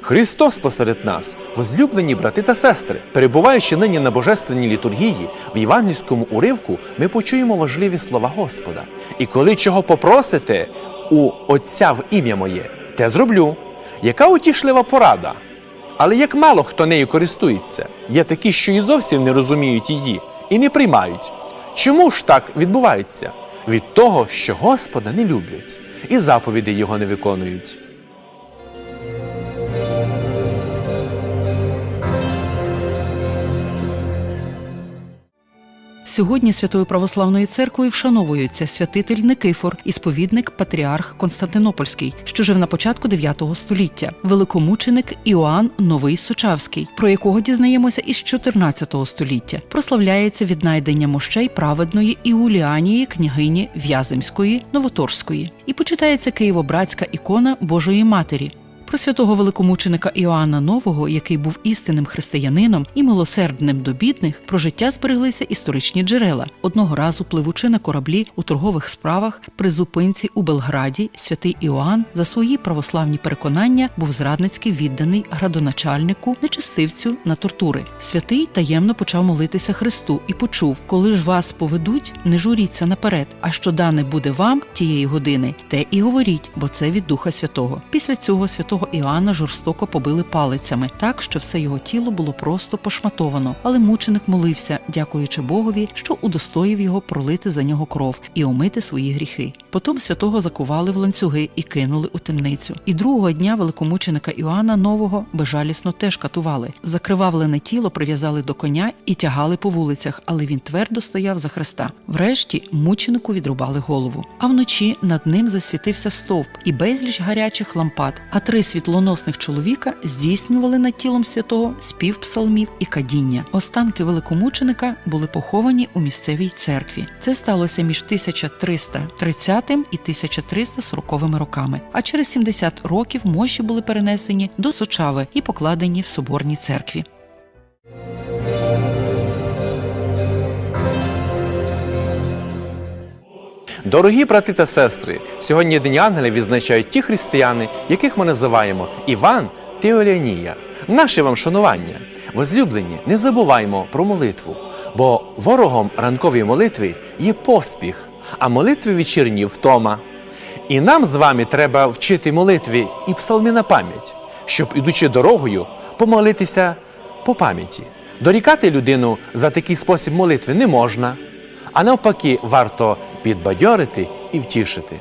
Христос посеред нас, возлюблені брати та сестри, перебуваючи нині на божественній літургії, в євангельському уривку ми почуємо важливі слова Господа. І коли чого попросите у Отця в ім'я моє, те зроблю. Яка утішлива порада? Але як мало хто нею користується, є такі, що і зовсім не розуміють її і не приймають. Чому ж так відбувається? Від того, що Господа не люблять і заповіді його не виконують. Сьогодні Святою Православною церквою вшановується святитель Никифор і сповідник патріарх Константинопольський, що жив на початку 9 століття, великомученик Іоанн Новий Сучавський, про якого дізнаємося із 14 століття. Прославляється віднайдення мощей праведної Іуліанії, княгині В'яземської, Новоторської, і почитається Києво-братська ікона Божої Матері. Про святого великомученика Іоанна Нового, який був істинним християнином і милосердним до бідних, про життя збереглися історичні джерела. Одного разу, пливучи на кораблі у торгових справах при зупинці у Белграді, святий Іоанн за свої православні переконання був зрадницьки відданий градоначальнику, нечистивцю на тортури. Святий таємно почав молитися Христу і почув: коли ж вас поведуть, не журіться наперед. А що дане буде вам тієї години, те і говоріть, бо це від Духа Святого. Після цього святого Іоанна жорстоко побили палицями, так що все його тіло було просто пошматовано. Але мученик молився, дякуючи Богові, що удостоїв його пролити за нього кров і омити свої гріхи. Потім святого закували в ланцюги і кинули у темницю. І другого дня великомученика Іоанна Нового безжалісно теж катували. Закривавлене тіло прив'язали до коня і тягали по вулицях, але він твердо стояв за Христа. Врешті мученику відрубали голову. А вночі над ним засвітився стовп і безліч гарячих лампад. А три світлоносних чоловіка здійснювали над тілом святого спів псалмів і кадіння. Останки великомученика були поховані у місцевій церкві. Це сталося між 1330 і 1340 роками. А через 70 років мощі були перенесені до Сочави і покладені в соборній церкві. Дорогі брати та сестри, сьогодні День Ангела відзначають ті християни, яких ми називаємо Іван та. Наше вам шанування. Возлюблені, не забуваймо про молитву, бо ворогом ранкової молитви є поспіх, а молитви вечірні втома. І нам з вами треба вчити молитві і псалми на пам'ять, щоб, ідучи дорогою, помолитися по пам'яті. Дорікати людину за такий спосіб молитви не можна, а навпаки, варто підбадьорити і втішити.